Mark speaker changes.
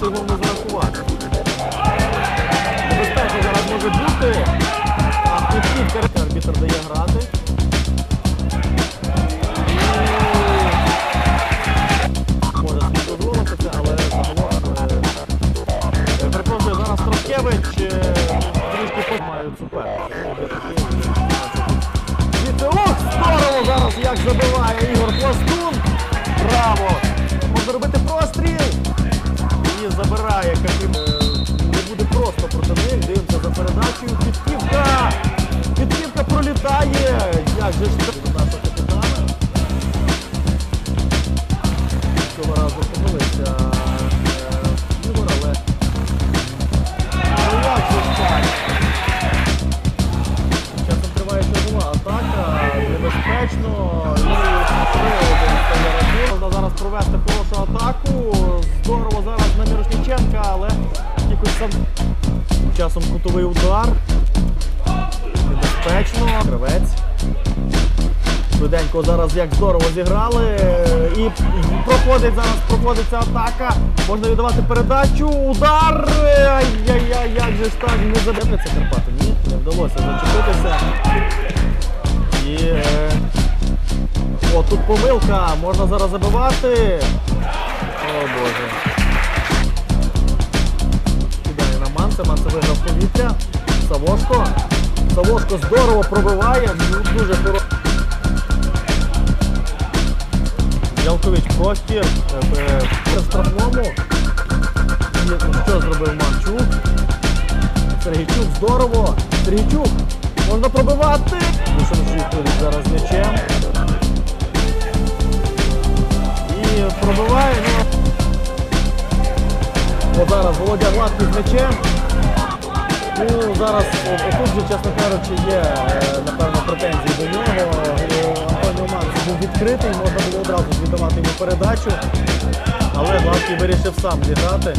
Speaker 1: цей гол не зарахувати. Небезпечно зараз може бути. А Квітківка арбітр дає грати. Може е, зараз Троткевич е, трішки. Звідти, ох, здорово зараз як забиває Ігор Пластун. Них. За передачею. Підківка! Підківка пролітає. Як же ж це нашого капітана? Цього разу помилився е, але Ну як же атака, небезпечно. І 3-1 стає рахунок. Можна зараз провести хорошу атаку. Здорово зараз на Мірошніченка, але якось сам часом кутовий удар. Небезпечно. Кривець. Швиденько зараз як здорово зіграли. І проходить зараз, проходиться атака. Можна віддавати передачу. Удар! Ай-яй-яй, як же ж так не задивляться Карпати. Ні, не вдалося зачепитися. І е, о, тут помилка. Можна зараз забивати. Савошко. Савошко здорово пробиває. Ну, Дуже хорошо. Ялкович простір е, е, штрафному. Що зробив Марчук? Сергійчук здорово. Сергійчук можна пробивати. Душан Житович зараз м'ячем. І пробиває. Ну, зараз Володя Гладкий з м'ячем. Ну, зараз тут же, чесно кажучи, є, е, напевно, претензії до нього. Е, Антоніо Манс був відкритий, можна було одразу віддавати йому передачу. Але Гладкий вирішив сам зіграти.